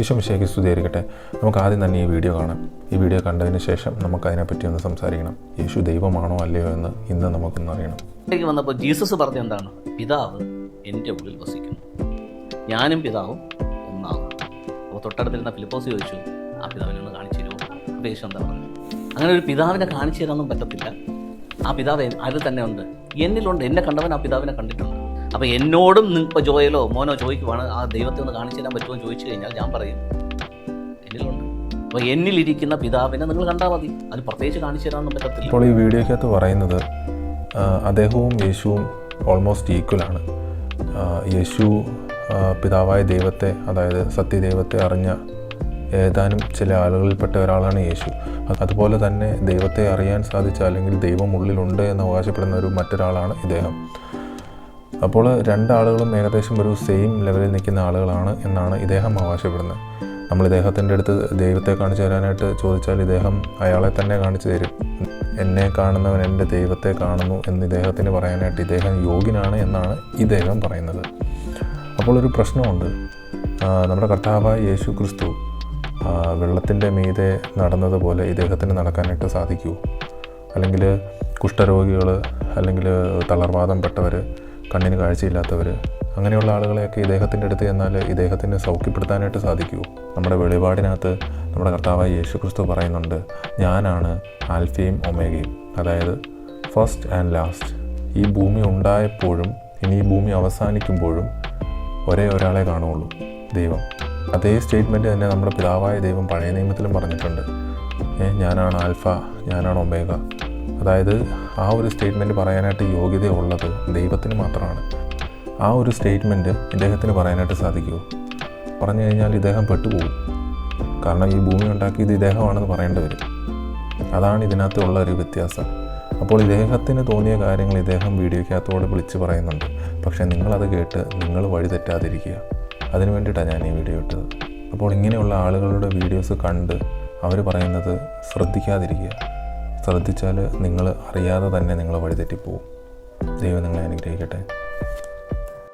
ഈശോമിശേക്ക് സ്തുതിയായിരിക്കട്ടെ നമുക്ക് ആദ്യം തന്നെ ഈ വീഡിയോ കാണാം. ഈ വീഡിയോ കണ്ടതിന് ശേഷം നമുക്ക് അതിനെപ്പറ്റി ഒന്ന് സംസാരിക്കണം. യേശു ദൈവമാണോ അല്ലയോ എന്ന് ഇന്ന് നമുക്കൊന്ന് അറിയണം. വന്നപ്പോൾ ജീസസ് പറഞ്ഞ എന്താണ്? പിതാവ് എന്റെ ഉള്ളിൽ വസിക്കുന്നു. ഞാനും പിതാവും ഒന്നാകും അപ്പോൾ തൊട്ടടുത്തിരുന്ന ഫിലിപ്പോസ് ചോദിച്ചു ആ പിതാവിനെ ഒന്ന് കാണിച്ചു തരുമോ? അപ്പോൾ യേശു എന്താ പറഞ്ഞു അങ്ങനെ ഒരു പിതാവിനെ കാണിച്ചു തരാനൊന്നും പറ്റത്തില്ല. ആ പിതാവ് അതിൽ തന്നെ ഉണ്ട്? എന്നിലുണ്ട്. എന്നെ കണ്ടവൻ ആ പിതാവിനെ കണ്ടിട്ടുണ്ട്. അപ്പോൾ എന്നോടും ഇപ്പോൾ ജോയലോ മോനോ ചോദിക്കുവാണ് ആ ദൈവത്തെ ഒന്ന് കാണിച്ചു തരാൻ പറ്റുമോ? ചോദിച്ചു കഴിഞ്ഞാൽ ഞാൻ പറയും എന്നിലുണ്ട്. അപ്പോൾ എന്നിലിരിക്കുന്ന പിതാവിനെ നിങ്ങൾ കണ്ടാൽ മതി. അത് പ്രത്യേകിച്ച് കാണിച്ചു തരാനൊന്നും പറ്റത്തില്ല. ഇപ്പോൾ ഈ വീഡിയോയ്ക്കകത്ത് പറയുന്നത് അദ്ദേഹവും യേശുവും ഓൾമോസ്റ്റ് ഈക്വലാണ് യേശു പിതാവായ ദൈവത്തെ അതായത് സത്യദൈവത്തെ അറിഞ്ഞ ഏതാനും ചില ആളുകളിൽപ്പെട്ട ഒരാളാണ് യേശു. അതുപോലെ തന്നെ ദൈവത്തെ അറിയാൻ സാധിച്ച അല്ലെങ്കിൽ ദൈവം ഉള്ളിലുണ്ട് എന്ന് അവകാശപ്പെടുന്ന ഒരു മറ്റൊരാളാണ് ഇദ്ദേഹം. അപ്പോൾ രണ്ടാളുകളും ഏകദേശം ഒരു സെയിം ലെവലിൽ നിൽക്കുന്ന ആളുകളാണ് എന്നാണ് ഇദ്ദേഹം അവകാശപ്പെടുന്നത്. നമ്മൾ ഇദ്ദേഹത്തിന്റെ അടുത്ത് ദൈവത്തെ കാണിച്ചു തരാനായിട്ട് ചോദിച്ചാൽ ഇദ്ദേഹം അയാളെ തന്നെ കാണിച്ചു തരും. എന്നെ കാണുന്നവൻ എന്റെ ദൈവത്തെ കാണുന്നു എന്ന് ഇദ്ദേഹത്തിന് പറയാനായിട്ട് ഇദ്ദേഹം യോഗ്യനാണ് എന്നാണ് ഇദ്ദേഹം പറയുന്നത്. അപ്പോൾ ഒരു പ്രശ്നമുണ്ട്. നമ്മുടെ കർത്താവായ യേശു ക്രിസ്തു വെള്ളത്തിന്റെ മീതെ നടന്നതുപോലെ ഇദ്ദേഹത്തിന് നടക്കാനായിട്ട് സാധിക്കുമോ അല്ലെങ്കിൽ കുഷ്ഠരോഗികൾ അല്ലെങ്കിൽ തളർവാദം പെട്ടവർ കണ്ണിന് കാഴ്ചയില്ലാത്തവർ അങ്ങനെയുള്ള ആളുകളെയൊക്കെ ഇദ്ദേഹത്തിന്റെ അടുത്ത് ചെന്നാൽ ഇദ്ദേഹത്തിന് സൗഖ്യപ്പെടുത്താനായിട്ട് സാധിക്കുമോ നമ്മുടെ വെളിപാടിനകത്ത് നമ്മുടെ കർത്താവായ യേശു ക്രിസ്തു പറയുന്നുണ്ട് ഞാനാണ് ആൽഫയും ഒമേഗയും. അതായത് ഫസ്റ്റ് ആൻഡ് ലാസ്റ്റ്. ഈ ഭൂമി ഉണ്ടായപ്പോഴും ഇനി ഈ ഭൂമി അവസാനിക്കുമ്പോഴും ഒരേ ഒരാളെ കാണുകയുള്ളൂ ദൈവം. അതേ സ്റ്റേറ്റ്മെന്റ് തന്നെ നമ്മുടെ പിതാവായ ദൈവം പഴയ നിയമത്തിലും പറഞ്ഞിട്ടുണ്ട്. ഞാനാണ് ആൽഫ ഞാനാണ് ഒമേഗ. അതായത് ആ ഒരു സ്റ്റേറ്റ്മെന്റ് പറയാനായിട്ട് യോഗ്യതയുള്ളത് ദൈവത്തിന് മാത്രമാണ്. ആ ഒരു സ്റ്റേറ്റ്മെന്റ് ഇദ്ദേഹത്തിന് പറയാനായിട്ട് സാധിക്കുമോ? പറഞ്ഞു കഴിഞ്ഞാൽ ഇദ്ദേഹം പെട്ടുപോകും. കാരണം ഈ ഭൂമി ഉണ്ടാക്കിയത് ഇദ്ദേഹമാണെന്ന് പറയേണ്ടി വരും. അതാണ് ഇതിനകത്തുള്ള ഒരു വ്യത്യാസം. അപ്പോൾ ഇദ്ദേഹത്തിന് തോന്നിയ കാര്യങ്ങൾ ഇദ്ദേഹം വീഡിയോയ്ക്കകത്തോടെ വിളിച്ച് പറയുന്നുണ്ട്. പക്ഷേ നിങ്ങളത് കേട്ട് നിങ്ങൾ വഴി തെറ്റാതിരിക്കുക. അതിന് വേണ്ടിയിട്ടാണ് ഞാൻ ഈ വീഡിയോ ഇട്ടത്. അപ്പോൾ ഇങ്ങനെയുള്ള ആളുകളുടെ വീഡിയോസ് കണ്ട് അവർ പറയുന്നത് ശ്രദ്ധിക്കാതിരിക്കുക. ശ്രദ്ധിച്ചാൽ നിങ്ങൾ അറിയാതെ തന്നെ നിങ്ങൾ വഴിതെറ്റിപ്പോവും. ദൈവം നിങ്ങളെ അനുഗ്രഹിക്കട്ടെ.